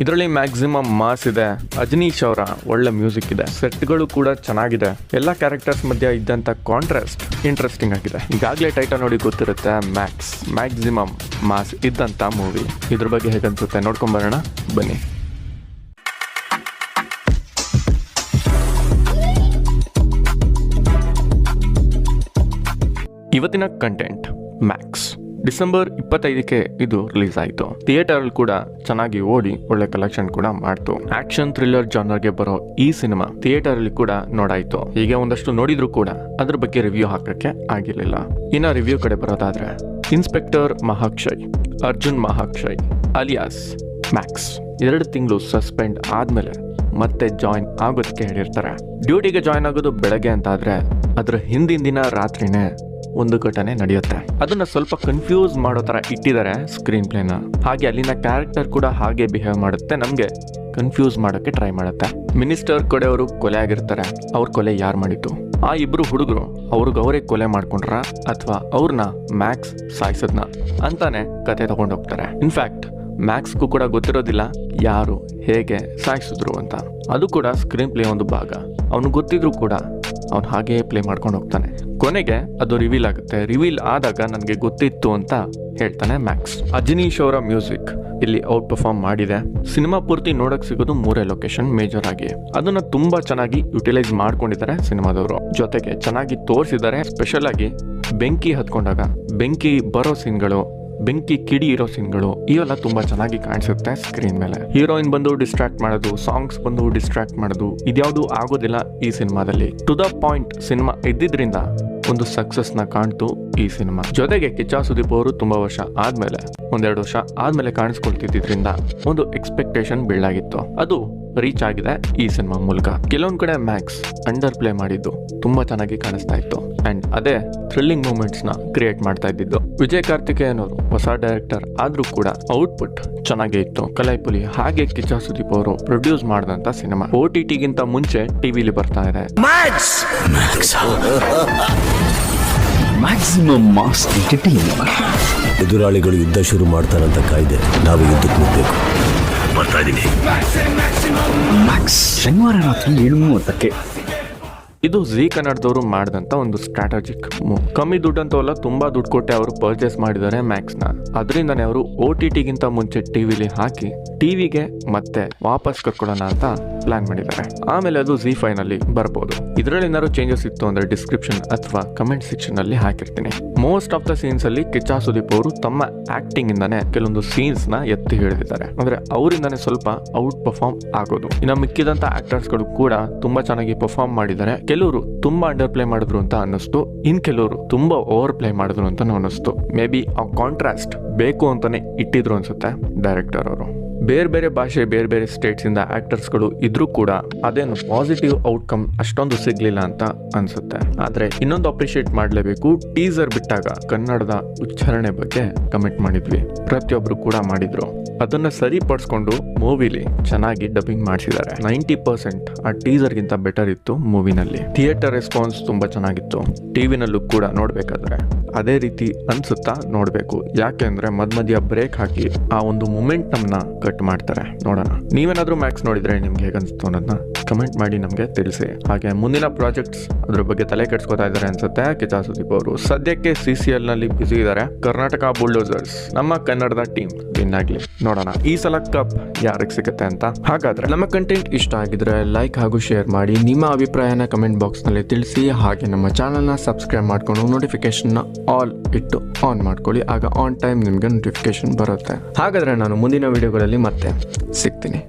ಇದರಲ್ಲಿ maximum mass ಇದೆ. ಅಜನೀಶ್ ಅವರ ಒಳ್ಳೆ ಮ್ಯೂಸಿಕ್ ಇದೆ. ಸೆಟ್ಗಳು ಕೂಡ ಚೆನ್ನಾಗಿದೆ. ಎಲ್ಲ ಕ್ಯಾರೆಕ್ಟರ್ಸ್ ಮಧ್ಯೆ ಇದ್ದಂತ ಕಾಂಟ್ರಾಸ್ಟ್ ಇಂಟ್ರೆಸ್ಟಿಂಗ್ ಆಗಿದೆ. ಈಗಾಗಲೇ ಟೈಟಲ್ ನೋಡಿ ಗೊತ್ತಿರುತ್ತೆ ಮ್ಯಾಕ್ಸ್ ಮ್ಯಾಕ್ಸಿಮಮ್ ಮಾಸ್ ಇದ್ದಂತ ಮೂವಿ ಇದ್ರ ಬಗ್ಗೆ ಹೇಗನ್ಸುತ್ತೆ ನೋಡ್ಕೊಂಡ್ ಬರೋಣ. ಬನ್ನಿ. ಇವತ್ತಿನ ಕಂಟೆಂಟ್ ಮ್ಯಾಕ್ಸ್ ಡಿಸೆಂಬರ್ ಇಪ್ಪತ್ತೈದಕ್ಕೆ ಇದು ರಿಲೀಸ್ ಆಯಿತು. ಥಿಯೇಟರ್ ಕೂಡ ಚೆನ್ನಾಗಿ ಓಡಿ ಒಳ್ಳೆ ಕಲೆಕ್ಷನ್ ಕೂಡ ಮಾಡ್ತು. ಆಕ್ಷನ್ ಥ್ರಿಲ್ಲರ್ ಜಾನರ್ಗೆ ಬರೋ ಈ ಸಿನಿಮಾ ಥಿಯೇಟರ್ ಅಲ್ಲಿ ಕೂಡ ನೋಡಾಯ್ತು. ಹೀಗೆ ಒಂದಷ್ಟು ನೋಡಿದ್ರು ಕೂಡ ಅದ್ರ ಬಗ್ಗೆ ರಿವ್ಯೂ ಹಾಕಕ್ಕೆ ಆಗಿರ್ಲಿಲ್ಲ. ಇನ್ನ ರಿವ್ಯೂ ಕಡೆ ಬರೋದಾದ್ರೆ inspector Mahakshay, Arjun Mahakshay alias, max ಎರಡು ತಿಂಗಳು ಸಸ್ಪೆಂಡ್ ಆದ್ಮೇಲೆ ಮತ್ತೆ ಜಾಯಿನ್ ಆಗೋದಕ್ಕೆ ಹೇಳಿರ್ತಾರೆ. ಡ್ಯೂಟಿಗೆ ಜಾಯಿನ್ ಆಗೋದು ಬೆಳಗ್ಗೆ ಅಂತಾದ್ರೆ ಅದ್ರ ಹಿಂದಿನ ದಿನ ರಾತ್ರಿನೇ ಒಂದು ಘಟನೆ ನಡೆಯುತ್ತೆ. ಅದನ್ನ ಸ್ವಲ್ಪ ಕನ್ಫ್ಯೂಸ್ ಮಾಡೋ ತರ ಇಟ್ಟಿದ್ದಾರೆ ಸ್ಕ್ರೀನ್ ಪ್ಲೇನ ಹಾಗೆ ಅಲ್ಲಿನ ಕ್ಯಾರೆಕ್ಟರ್ ಕೂಡ ಹಾಗೆ ಬಿಹೇವ್ ಮಾಡುತ್ತೆ, ನಮ್ಗೆ ಕನ್ಫ್ಯೂಸ್ ಮಾಡೋಕೆ ಟ್ರೈ ಮಾಡುತ್ತೆ. ಮಿನಿಸ್ಟರ್ ಕಡೆ ಅವರು ಕೊಲೆ ಆಗಿರ್ತಾರೆ, ಅವ್ರ ಕೊಲೆ ಯಾರು ಮಾಡಿದ್ದು? ಆ ಇಬ್ರು ಹುಡುಗರು, ಅವ್ರಿಗೆ ಅವರೇ ಕೊಲೆ ಮಾಡ್ಕೊಂಡ್ರ? ಅಥವಾ ಅವ್ರನ್ನ ಮ್ಯಾಕ್ಸ್ ಸಾಯಿಸದ್ನ? ಅಂತಾನೆ ಕತೆ ತಗೊಂಡೋಗ್ತಾರೆ ಇನ್ಫ್ಯಾಕ್ಟ್ ಮ್ಯಾಕ್ಸ್ಗೂ ಕೂಡ ಗೊತ್ತಿರೋದಿಲ್ಲ ಯಾರು, ಹೇಗೆ ಸಾಯಿಸಿದ್ರು ಅಂತ. ಅದು ಕೂಡ ಸ್ಕ್ರೀನ್ ಪ್ಲೇ ಒಂದು ಭಾಗ. ಅವನು ಗೊತ್ತಿದ್ರು ಕೂಡ ಅವನು ಹಾಗೇ ಪ್ಲೇ ಮಾಡ್ಕೊಂಡು ಹೋಗ್ತಾನೆ. ಕೊನೆಗೆ ಅದು ರಿವೀಲ್ ಆಗುತ್ತೆ. ರಿವೀಲ್ ಆದಾಗ ನನಗೆ ಗೊತ್ತಿತ್ತು ಅಂತ ಹೇಳ್ತಾನೆ ಮ್ಯಾಕ್ಸ್ ಅಜನೀಶ್ ಅವರ ಮ್ಯೂಸಿಕ್ ಇಲ್ಲಿ ಔಟ್ ಪರ್ಫಾರ್ಮ್ ಮಾಡಿದೆ. ಸಿನಿಮಾ ಪೂರ್ತಿ ನೋಡಕ್ ಸಿಗೋದು ಮೂರೇ ಲೊಕೇಶನ್ ಮೇಜರ್ ಆಗಿ. ಅದನ್ನ ತುಂಬಾ ಚೆನ್ನಾಗಿ ಯುಟಿಲೈಸ್ ಮಾಡ್ಕೊಂಡಿದ್ದಾರೆ ಸಿನಿಮಾದವರು. ಜೊತೆಗೆ ಚೆನ್ನಾಗಿ ತೋರಿಸಿದ್ದಾರೆ. ಸ್ಪೆಷಲ್ ಆಗಿ ಬೆಂಕಿ ಹತ್ಕೊಂಡಾಗ. ಬೆಂಕಿ ಬರೋ ಸೀನ್ಗಳು ಬೆಂಕಿ, ಕಿಡಿ ಇರೋ ಸೀನ್ಗಳು ಇವೆಲ್ಲ ತುಂಬಾ ಚೆನ್ನಾಗಿ ಕಾಣಿಸುತ್ತೆ ಸ್ಕ್ರೀನ್ ಮೇಲೆ. ಹೀರೋಯಿನ್ ಬಂದು ಡಿಸ್ಟ್ರಾಕ್ಟ್ ಮಾಡೋದು ಸಾಂಗ್ಸ್ ಬಂದು ಡಿಸ್ಟ್ರಾಕ್ಟ್ ಮಾಡೋದು, ಇದ್ಯಾವುದು ಆಗೋದಿಲ್ಲ ಈ ಸಿನಿಮಾದಲ್ಲಿ. ಟು ದ ಪಾಯಿಂಟ್ ಸಿನಿಮಾ ಇದ್ದಿದ್ರಿಂದ ಒಂದು ಸಕ್ಸಸ್ನ ಕಾಣ್ತು ಈ ಸಿನಿಮಾ. ಜೊತೆಗೆ ಕಿಚ್ಚಾ ಸುದೀಪ್ ಅವರು ತುಂಬಾ ವರ್ಷ ಆದ್ಮೇಲೆ, ಒಂದೆರಡು ವರ್ಷ ಆದ್ಮೇಲೆ ಕಾಣಿಸ್ಕೊಳ್ತಿದ್ರಿಂದ ಒಂದು ಎಕ್ಸ್ಪೆಕ್ಟೇಷನ್ ಬಿಲ್ಡ್ ಆಗಿತ್ತು. ಅದು ರೀಚ್ ಆಗಿದೆ ಈ ಸಿನಿಮಾ ಮೂಲಕ. ಕೆಲವೊಂದ್ ಕಡೆ ಮ್ಯಾಕ್ಸ್ ಅಂಡರ್ ಪ್ಲೇ ಮಾಡಿದ್ದು ತುಂಬಾ ಚೆನ್ನಾಗಿ ಕಾಣಿಸ್ತಾ ಇತ್ತು. ಅಂಡ್ ಅದೇ ಥ್ರಿಲ್ಲಿಂಗ್ ಮೂಮೆಂಟ್ಸ್ನ ಕ್ರಿಯೇಟ್ ಮಾಡ್ತಾ ಇದ್ದಿದ್ದು. ವಿಜಯ್ ಕಾರ್ತಿಕೆ ಅನ್ನೋರು ಹೊಸ ಡೈರೆಕ್ಟರ್ ಆದರೂ ಕೂಡ ಔಟ್ಪುಟ್ ಚೆನ್ನಾಗೇ ಇತ್ತು. ಕಲೈಪುಲಿ ಹಾಗೆ ಕಿಚ್ಚ ಸುದೀಪ್ ಅವರು ಪ್ರೊಡ್ಯೂಸ್ ಮಾಡಿದಂತ ಸಿನಿಮಾ ಓ ಟಿ ಟಿಗಿಂತ ಮುಂಚೆ ಟಿವಿಲಿ ಬರ್ತಾ ಇದೆ. ಮ್ಯಾಕ್ಸಿಮಮ್ ಮಾಸ್ ಎದುರಾಳಿಗಳು ಯುದ್ಧ ಶುರು ಮಾಡ್ತಾರಂತ ಕಾಯ್ದೆ. ನಾವು ಯುದ್ಧಕ್ಕೆ ನಿಲ್ಬೇಕು ಬರ್ತಾ ಇದ್ದೀನಿ. ಮ್ಯಾಕ್ಸ್ ಶನಿವಾರ ರಾತ್ರಿ ಏಳು ಮೂವತ್ತಕ್ಕೆ. ಇದು ಝೀ ಕನ್ನಡದವರು ಮಾಡಿದಂತ ಒಂದು ಸ್ಟ್ರಾಟಜಿಕ್ ಮೂವ್ ಕಮ್ಮಿ ದುಡ್ಡಂತವಲ್ಲ, ತುಂಬಾ ದುಡ್ಡು ಕೊಟ್ಟೆ ಅವರು ಪರ್ಚೇಸ್ ಮಾಡಿದ್ದಾರೆ ಮ್ಯಾಕ್ಸ್ನ ಅದರಿಂದನೇ ಅವರು ಓ ಟಿ ಟಿಗಿಂತ ಮುಂಚೆ ಟಿವಿಲಿ ಹಾಕಿ ಟಿವಿಗೆ ಮತ್ತೆ ವಾಪಸ್ ಕರ್ಕೊಳ್ಳೋಣ ಅಂತ ಪ್ಲಾನ್ ಮಾಡಿದ್ದಾರೆ. ಆಮೇಲೆ ಅದು ಝೀ ಫೈನಲ್ಲಿ ನಲ್ಲಿ ಬರ್ಬೋದು. ಇದರಲ್ಲಿ ಏನಾದ್ರು ಚೇಂಜಸ್ ಇತ್ತು ಅಂದ್ರೆ ಡಿಸ್ಕ್ರಿಪ್ಷನ್ ಅಥವಾ ಕಮೆಂಟ್ ಸೆಕ್ಷನ್ ಅಲ್ಲಿ ಹಾಕಿರ್ತೀನಿ. ಮೋಸ್ಟ್ ಆಫ್ ದ ಸೀನ್ಸ್ ಅಲ್ಲಿ ಕಿಚ್ಚ ಸುದೀಪ್ ಅವರು ತಮ್ಮ ಆಕ್ಟಿಂಗ್ ಇಂದಾನೆ ಕೆಲವೊಂದು ಸೀನ್ಸ್ನ ಎತ್ತಿ ಹಿಡಿದಿದ್ದಾರೆ. ಅಂದ್ರೆ ಅವರಿಂದಾನೆ ಸ್ವಲ್ಪ ಔಟ್ ಪರ್ಫಾರ್ಮ್ ಆಗೋದು. ಇನ್ನು ಮಿಕ್ಕಿದಂತ ಆಕ್ಟರ್ಸ್ಗಳು ಕೂಡ ತುಂಬಾ ಚೆನ್ನಾಗಿ ಪರ್ಫಾರ್ಮ್ ಮಾಡಿದ್ದಾರೆ. ಕೆಲವರು ತುಂಬಾ ಅಂಡರ್ ಪ್ಲೇ ಮಾಡಿದ್ರು ಅಂತ ಅನ್ನಿಸ್ತು. ಇನ್ ಕೆಲವರು ತುಂಬಾ ಓವರ್ ಪ್ಲೇ ಮಾಡಿದ್ರು ಅಂತ ಅನ್ನಿಸ್ತು. ಮೇ ಬಿ ಆ ಕಾಂಟ್ರಾಸ್ಟ್ ಬೇಕು ಅಂತಾನೆ ಇಟ್ಟಿದ್ರು ಅನ್ಸುತ್ತೆ ಡೈರೆಕ್ಟರ್ ಅವರು. ಬೇರೆ ಬೇರೆ ಭಾಷೆ, ಬೇರೆ ಬೇರೆ ಸ್ಟೇಟ್ಸ್ ಇಂದ ಆಕ್ಟರ್ಸ್ಗಳು ಇದ್ರೂ ಕೂಡ ಅದೇನು ಪಾಸಿಟಿವ್ ಔಟ್ಕಮ್ ಅಷ್ಟೊಂದು ಸಿಗ್ಲಿಲ್ಲ ಅಂತ ಅನ್ಸುತ್ತೆ. ಆದ್ರೆ ಇನ್ನೊಂದು ಅಪ್ರಿಷಿಯೇಟ್ ಮಾಡಲೇಬೇಕು ಟೀಸರ್ ಬಿಟ್ಟಾಗ ಕನ್ನಡದ ಉಚ್ಚಾರಣೆ ಬಗ್ಗೆ ಕಮೆಂಟ್ ಮಾಡಿದ್ವಿ. ಪ್ರತಿಯೊಬ್ಬರು ಕೂಡ ಮಾಡಿದ್ರು. ಅದನ್ನ ಸರಿಪಡಿಸ್ಕೊಂಡು ಮೂವಿಲಿ ಚೆನ್ನಾಗಿ ಡಬ್ಬಿಂಗ್ ಮಾಡಿಸಿದ್ದಾರೆ. ನೈಂಟಿ ಪರ್ಸೆಂಟ್ ಆ ಟೀಸರ್ ಗಿಂತ ಬೆಟರ್ ಇತ್ತು ಮೂವಿನಲ್ಲಿ ಥಿಯೇಟರ್ ರೆಸ್ಪಾನ್ಸ್ ತುಂಬಾ ಚೆನ್ನಾಗಿತ್ತು. ಟಿವಿನಲ್ಲೂ ಕೂಡ ನೋಡಬೇಕಾದ್ರೆ ಅದೇ ರೀತಿ ಅನ್ಸುತ್ತಾ ನೋಡಬೇಕು. ಯಾಕೆಂದ್ರೆ ಮಧ್ಯ ಬ್ರೇಕ್ ಹಾಕಿ ಆ ಒಂದು ಮೂಮೆಂಟ್ ನಮ್ನ ಕಟ್ ಮಾಡ್ತಾರೆ. ನೋಡೋಣ. ನೀವೇನಾದ್ರೂ ಮ್ಯಾಕ್ಸ್ ನೋಡಿದ್ರೆ ನಿಮ್ಗೆ ಹೇಗನ್ಸ್ತು ಅನ್ನೋದನ್ನ ಕಮೆಂಟ್ ಮಾಡಿ ನಮಗೆ ತಿಳಿಸಿ. ಹಾಗೆ ಮುಂದಿನ ಪ್ರಾಜೆಕ್ಟ್ಸ್ ಅದ್ರ ಬಗ್ಗೆ ತಲೆ ಕೆಡ್ಸ್ಕೊತಾ ಇದ್ದಾರೆ ಅನ್ಸುತ್ತೆ. ಕಿಚಾ ಸುದೀಪ್ ಅವರು. ಸದ್ಯಕ್ಕೆ ಸಿ ಸಿ ಎಲ್ನಲ್ಲಿ ಬ್ಯುಸಿ ಇದ್ದಾರೆ. ಕರ್ನಾಟಕ ಬುಲ್ಡೋಸರ್ಸ್ ನಮ್ಮ ಕನ್ನಡದ ಟೀಮ್ ವಿನ್ ಆಗ್ಲಿ. ನೋಡೋಣ. ಈ ಸಲ ಕಪ್ ಯಾರಿಗೆ ಸಿಗುತ್ತೆ ಅಂತ. ಹಾಗಾದ್ರೆ ನಮ್ಮ ಕಂಟೆಂಟ್ ಇಷ್ಟ ಆಗಿದ್ರೆ ಲೈಕ್ ಹಾಗೂ ಶೇರ್ ಮಾಡಿ. ನಿಮ್ಮ ಅಭಿಪ್ರಾಯನ ಕಮೆಂಟ್ ಬಾಕ್ಸ್ನಲ್ಲಿ ತಿಳಿಸಿ. ಹಾಗೆ ನಮ್ಮ ಚಾನಲ್ನ ಸಬ್ಸ್ಕ್ರೈಬ್ ಮಾಡ್ಕೊಂಡು ನೋಟಿಫಿಕೇಶನ್ ಆಲ್ ಇಟ್ಟು ಆನ್ ಮಾಡ್ಕೊಳ್ಳಿ. ಆಗ ಆನ್ ಟೈಮ್ ನಿಮಗೆ ನೋಟಿಫಿಕೇಶನ್ ಬರುತ್ತೆ. ಹಾಗಾದ್ರೆ ನಾನು ಮುಂದಿನ ವಿಡಿಯೋಗಳಲ್ಲಿ ಮತ್ತೆ ಸಿಗ್ತೀನಿ.